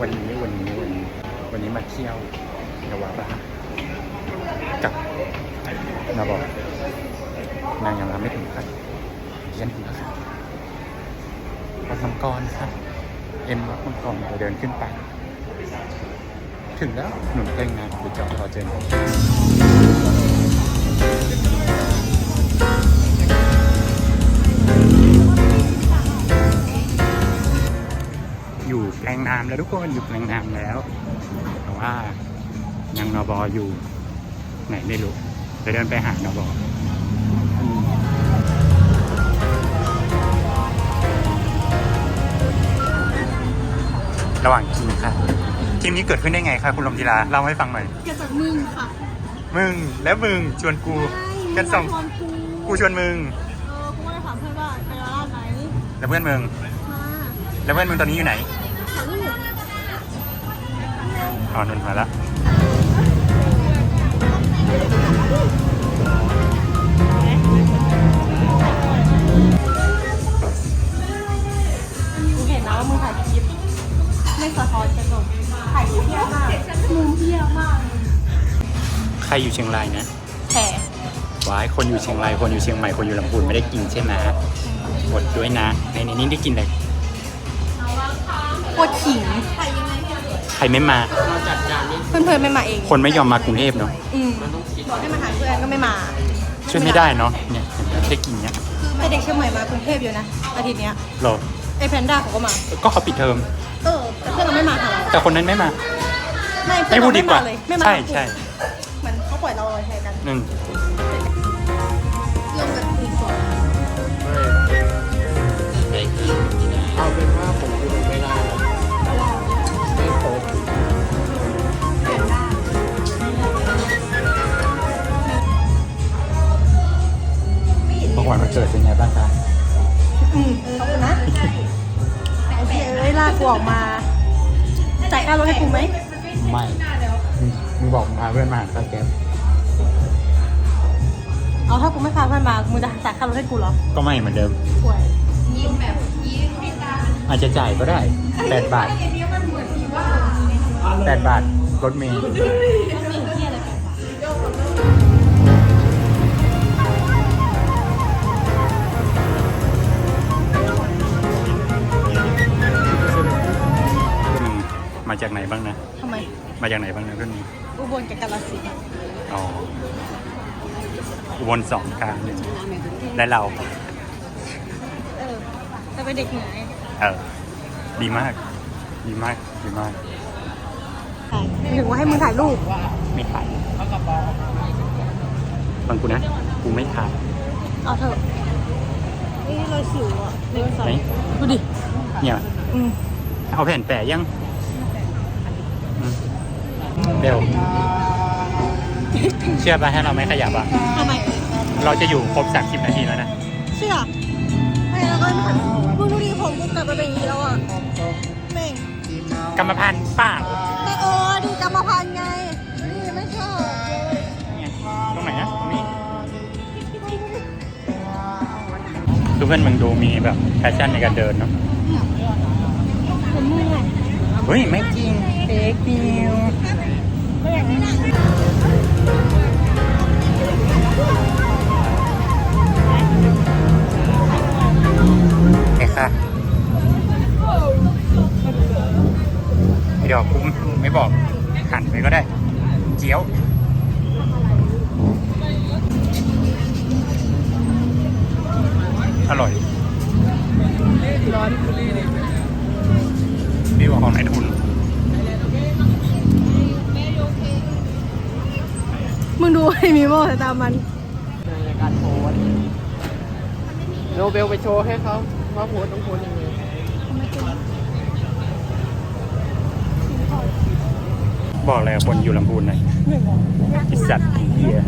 วันนี้วันนี้วันนี้วันนี้มาเที่ยวเยาวราชกับนาบอกนางยังรับไม่ถึงครับเรียนถึงแล้วครับวัดมังกรครับ เอ็มวัดมังกรเดินขึ้นไป ถึงแล้วหนุนเต็งงานไปจอดรอเจน อยู่แปลงน้ำแล้วทุกคนอยู่แปลงน้ำแล้ว แต่ว่ายังนบอยู่ ไหนไม่รู้เดี๋ยวเดินไปหานบอืมระหว่างกินค่ะทีมนี้เกิดขึ้นได้ไงคะคุณลมทีลาเล่าให้ฟังหน่อยเกิดจากมึงค่ะมึงแล้วมึงชวนกูกันสองชวนกูกูชวนมึงเออกูก็เลยถามเพื่อนว่าไปร้านไหนแล้วเพื่อนมึงมาแล้วเพื่อนมึงตอนนี้อยู่ไหน ถ่ายรูปอ๋อนนท์มาละกูเห็นนะว่ามึงถ่ายคลิป ไม่สะท้อนกระจกถ่ายคลิปเพี้ยมากมุมเพี้ยมากใครอยู่เชียงรายนะแผลวายคนอยู่เชียงราย คนอยู่เชียงใหม่ คนอยู่ลำพูนไม่ได้กินใช่ไหมอดด้วยนะ ในในนี้ได้กินอะไรป วดขิง ใครไม่มา เพื่อนๆไม่มาเอง คนไม่ยอมมากรุงเทพเนาะอืมบอกให้มาหาเพื่อนก็ไม่มาช่วยไม่ได้เนาะเนี่ยได้กินเนี้ยแต่เด็กเชียงใหม่มากรุงเทพอยู่นะอาทิตย์เนี้ยหรอไอแพนด้าเขาก็มา ก็เขาปิดเทอม เออแต่เพื่อนเราไม่มาหาเราแต่คนนั้นไม่มา ไม่เพื่ไม่อนพูเราดดีไม่กว่ามาเลยไม่มาใช่หากูใช่เหมือนเขาปล่อยเราลอยแทนกันหนึ่ เอ้ยลากกูออกมาจ่ายค่ารถให้กูไหมไม่มึงมึงบอกมึงพาเพื่อนมาหาข้าวแก๊บเอาถ้ากูไม่พาเพื่อนมามึงจะจ่ายค่ารถให้กูเหรอก็ไม่เหมือนเดิมป่วยอาจจะจ่ายก็ได้แปดบาทแปดบาทรถเมล์ จากไหนบ้างนะ ทำไม มาจากไหนบ้างนะเพื่อนมึงอุบลกับกาฬสินธุ์อ๋ออุบลสองกลางหนึ่งและเรา เออจะเป็นเด็กเหนือไงเออ ดีมาก ดีมาก ดีมาก ถึงว่าให้มึงถ่ายรูป ไม่ถ่ายฟังกูนะ กูไม่ถ่ายเอาเถอะเอ้ยรอยสิวอะเดินสาไหนยดูดิ เนี่ย อืมเอาแผ่นแปะยังอืม เบลเชื่อป่ะถ้าเราไม่ขยับอะ ทำไมเราจะอยู่ครบ 30 นาทีแล้วนะ เชื่อไม่แล้วก็ไม่ถ่ายมึงดูดิผมกูกลับมาเป็นอย่างนี้แล้วอะแม่งกรรมพันธุ์เปล่าแต่เออดีกรรมพันธุ์ไงนี่ไม่ชอบเนี่ยตรงไหนนะตรงนี้คือเพื่อนมึงดูมีแบบแพชชั่นในการเดินเนาะผมเมื่อยเฮ้ย ไม่จริง เฟกนิวเอกค่ะเดี๋ยวกูไม่บอก หันไปก็ได้ เจียวอร่อย ร้อนพี่บอกของไหนทุน มึงดูไอ้มีโม่แต่ตามมันในการโพสโนเบลไปโชว์ให้เขาว่าโพสต้องโพสยังไงบอกเลยคนอยู่ลำพูนหน่อยไอสัตว์เหี้ย